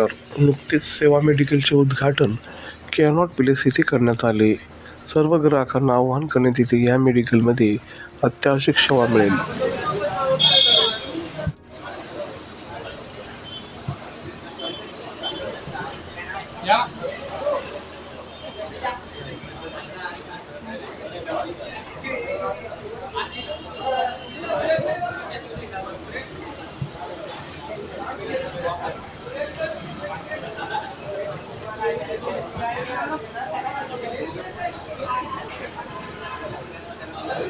नमस्कार नुकतेच सेवा मेडिकलचे उद्घाटन कॅनॉट प्लेस येथे करण्यात आले. सर्व ग्राहकांना आवाहन करण्यात येते या मेडिकलमध्ये अत्यावश्यक सेवा मिळेल.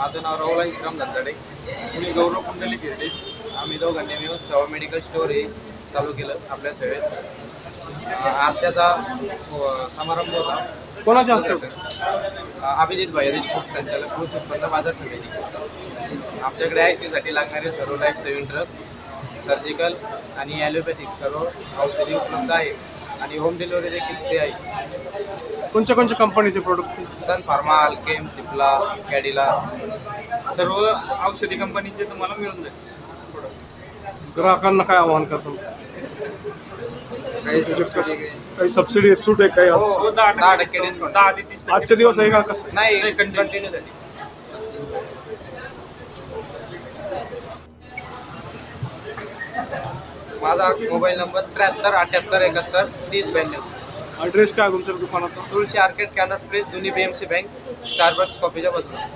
माझं नाव राहुल श्रीराम धनतडे. मी गौरव कुंडली गिरडे आम्ही दोघांनी मिळून सेवा मेडिकल स्टोर हे चालू केलं आपल्या सेवेत. आज त्याचा समारंभ होता. कोणाच्या हस्ते अं, अभिजित भाई देशमुख संचालक कृषी उत्पन्न बाजार समिती. आमच्याकडे आयसाठी लागणारे सर्व टाईप सेविंग ड्रग्स सर्जिकल आणि ॲलोपॅथिक सर्व औषधी उपलब्ध आहे आणि होम डिलिव्हरी देखील फ्री आहे. कोणत्या कोणत्या कंपनीचे product Sun Pharma Alkem Cipla Cadila सर्व औषधी कंपनीचे तुम्हाला मिळून जाईल. ग्राहकांना काय आवाहन करतो? काही काही सबसिडी सूट आहे काही? हो दहा टक्के डिस्काउंट दहा ते तीस टक्के आजचे दिवस आहे का? कसं? नाही. कंटिन्यू झाली. माझा मोबाईल नंबर त्र्याहत्तर अठ्याहत्तर एकाहत्तर तीस ब्याण्णव. ॲड्रेस काय तुमच्या दुकानाचा? तुळशी आर्केड कॅनॉट प्लेस जुनी B M C bank Starbucks कॉफीच्या बाजूला.